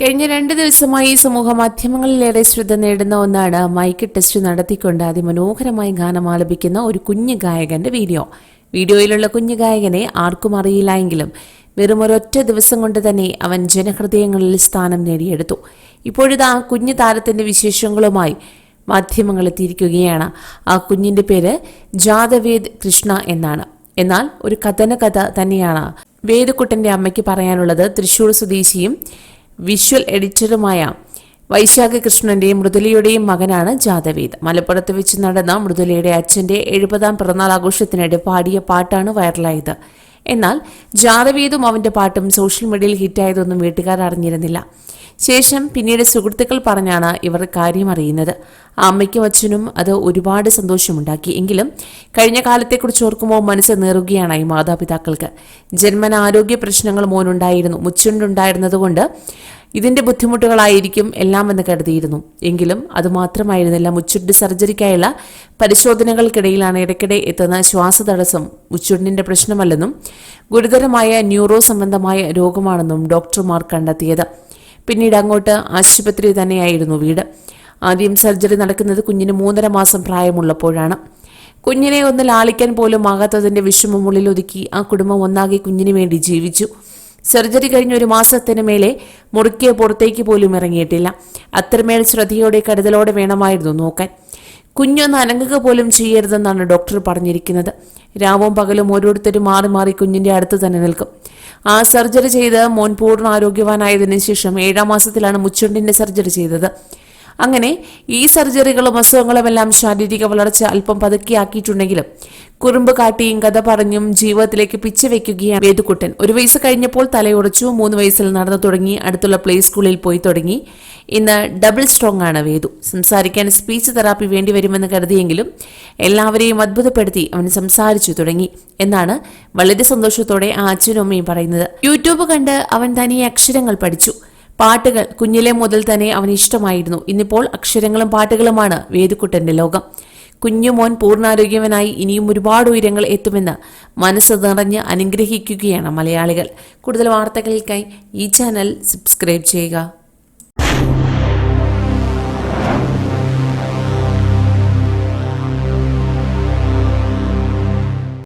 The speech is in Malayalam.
കഴിഞ്ഞ രണ്ട് ദിവസമായി സമൂഹ മാധ്യമങ്ങളിലേറെ ശ്രദ്ധ നേടുന്ന ഒന്നാണ് മൈക്ക് ടെസ്റ്റ് നടത്തിക്കൊണ്ട് അതിമനോഹരമായി ഗാനം ആലപിക്കുന്ന ഒരു കുഞ്ഞു ഗായകന്റെ വീഡിയോ. വീഡിയോയിലുള്ള കുഞ്ഞു ഗായകനെ ആർക്കും അറിയില്ല എങ്കിലും വെറും ഒരൊറ്റ ദിവസം കൊണ്ട് തന്നെ അവൻ ജനഹൃദയങ്ങളിൽ സ്ഥാനം നേടിയെടുത്തു. ഇപ്പോഴിതാ കുഞ്ഞു താരത്തിന്റെ വിശേഷങ്ങളുമായി മാധ്യമങ്ങൾ എത്തിയിരിക്കുകയാണ്. ആ കുഞ്ഞിന്റെ പേര് ജാദവേദ് കൃഷ്ണ എന്നാണ്. എന്നാൽ ഒരു കഥന കഥ തന്നെയാണ്. വേദക്കുട്ടന്റെ അമ്മയ്ക്ക് പറയാനുള്ളത് തൃശൂർ സ്വദേശിയും വിഷ്വൽ എഡിറ്ററുമായ വൈശാഖ കൃഷ്ണന്റെയും മൃദുലയുടെയും മകനാണ് ജാദവീദ്. മലപ്പുറത്ത് വെച്ച് നടന്ന മൃദുലയുടെ അച്ഛന്റെ എഴുപതാം പിറന്നാൾ ആഘോഷത്തിനിടെ പാടിയ പാട്ടാണ് വൈറലായത്. എന്നാൽ ജാദവീദും അവന്റെ പാട്ടും സോഷ്യൽ മീഡിയയിൽ ഹിറ്റായതൊന്നും വീട്ടുകാർ അറിഞ്ഞിരുന്നില്ല. ശേഷം പിന്നീട് സുഹൃത്തുക്കൾ പറഞ്ഞാണ് ഇവർ കാര്യം അറിയുന്നത് അമ്മയ്ക്കും അച്ഛനും അത് ഒരുപാട് സന്തോഷമുണ്ടാക്കി. എങ്കിലും കഴിഞ്ഞ കാലത്തെക്കുറിച്ച് ഓർക്കുമ്പോൾ മനസ്സ് നേറുകയാണ് ഈ മാതാപിതാക്കൾക്ക്. ജന്മന ആരോഗ്യ പ്രശ്നങ്ങൾ മോനുണ്ടായിരുന്നു മുച്ചുണ്ടുണ്ടായിരുന്നതുകൊണ്ട് ഇതിന്റെ ബുദ്ധിമുട്ടുകളായിരിക്കും എല്ലാം എന്ന് കരുതിയിരുന്നു. എങ്കിലും അതുമാത്രമായിരുന്നില്ല മുച്ചുണ്ട് സർജറിക്കായുള്ള പരിശോധനകൾക്കിടയിലാണ് ഇടയ്ക്കിടെ എത്തുന്ന ശ്വാസതടസ്സം മുച്ചുണ്ടിന്റെ പ്രശ്നമല്ലെന്നും ഗുരുതരമായ ന്യൂറോ സംബന്ധമായ രോഗമാണെന്നും ഡോക്ടർമാർ കണ്ടെത്തിയത്. പിന്നീട് അങ്ങോട്ട് ആശുപത്രി തന്നെയായിരുന്നു വീട്. ആദ്യം സർജറി നടക്കുന്നത് കുഞ്ഞിന് മൂന്നര മാസം പ്രായമുള്ളപ്പോഴാണ്. കുഞ്ഞിനെ ഒന്ന് ലാളിക്കാൻ പോലും ആകാത്തതിന്റെ വിഷമം ഉള്ളിൽ ഒതുക്കി ആ കുടുംബം ഒന്നാകെ കുഞ്ഞിനു വേണ്ടി ജീവിച്ചു. സർജറി കഴിഞ്ഞ ഒരു മാസത്തിന് മേലെ മുറുക്കിയ പുറത്തേക്ക് പോലും ഇറങ്ങിയിട്ടില്ല. അത്രമേൽ ശ്രദ്ധയോടെ കരുതലോടെ വേണമായിരുന്നു നോക്കാൻ. കുഞ്ഞൊന്ന് അനങ്ങുക പോലും ചെയ്യരുതെന്നാണ് ഡോക്ടർ പറഞ്ഞിരിക്കുന്നത്. രാവും പകലും ഓരോരുത്തരും മാറി മാറി കുഞ്ഞിന്റെ അടുത്ത് തന്നെ നിൽക്കും. ആ സർജറി ചെയ്ത് മോൻ പൂർണ ആരോഗ്യവാനായതിനു ശേഷം ഏഴാം മാസത്തിലാണ് മുച്ചുണ്ടിന്റെ സർജറി ചെയ്തത്. അങ്ങനെ ഈ സർജറികളും അസുഖങ്ങളും എല്ലാം ശാരീരിക വളർച്ച അല്പം പതുക്കിയാക്കിയിട്ടുണ്ടെങ്കിലും കുറുമ്പ് കാട്ടിയും കഥ പറഞ്ഞും ജീവിതത്തിലേക്ക് പിച്ച വെക്കുകയാണ് വേദുക്കുട്ടൻ. ഒരു വയസ്സ് കഴിഞ്ഞപ്പോൾ തലയുറച്ചു മൂന്ന് വയസ്സിൽ നടന്നു തുടങ്ങി അടുത്തുള്ള പ്ലേ സ്കൂളിൽ പോയി തുടങ്ങി. ഇന്ന് ഡബിൾ സ്ട്രോങ് ആണ് വേദു. സംസാരിക്കാൻ സ്പീച്ച് തെറാപ്പി വേണ്ടി വരുമെന്ന് കരുതിയെങ്കിലും എല്ലാവരെയും അത്ഭുതപ്പെടുത്തി അവൻ സംസാരിച്ചു തുടങ്ങി എന്നാണ് വളരെ സന്തോഷത്തോടെ ആ അച്ഛനും അമ്മയും പറയുന്നത്. യൂട്യൂബ് കണ്ട് അവൻ തനിയെ അക്ഷരങ്ങൾ പഠിച്ചു. പാട്ടുകൾ കുഞ്ഞിലെ മുതൽ തന്നെ അവന് ഇഷ്ടമായിരുന്നു. ഇന്നിപ്പോൾ അക്ഷരങ്ങളും പാട്ടുകളുമാണ് വേദിക്കുട്ടന്റെ ലോകം. കുഞ്ഞുമോൻ പൂർണാരോഗ്യവനായി ഇനിയും ഒരുപാട് ഉയരങ്ങൾ എത്തുമെന്ന് മനസ്സ് നിറഞ്ഞ് അനുഗ്രഹിക്കുകയാണ് മലയാളികൾ. കൂടുതൽ വാർത്തകൾക്കായി ഈ ചാനൽ സബ്സ്ക്രൈബ് ചെയ്യുക.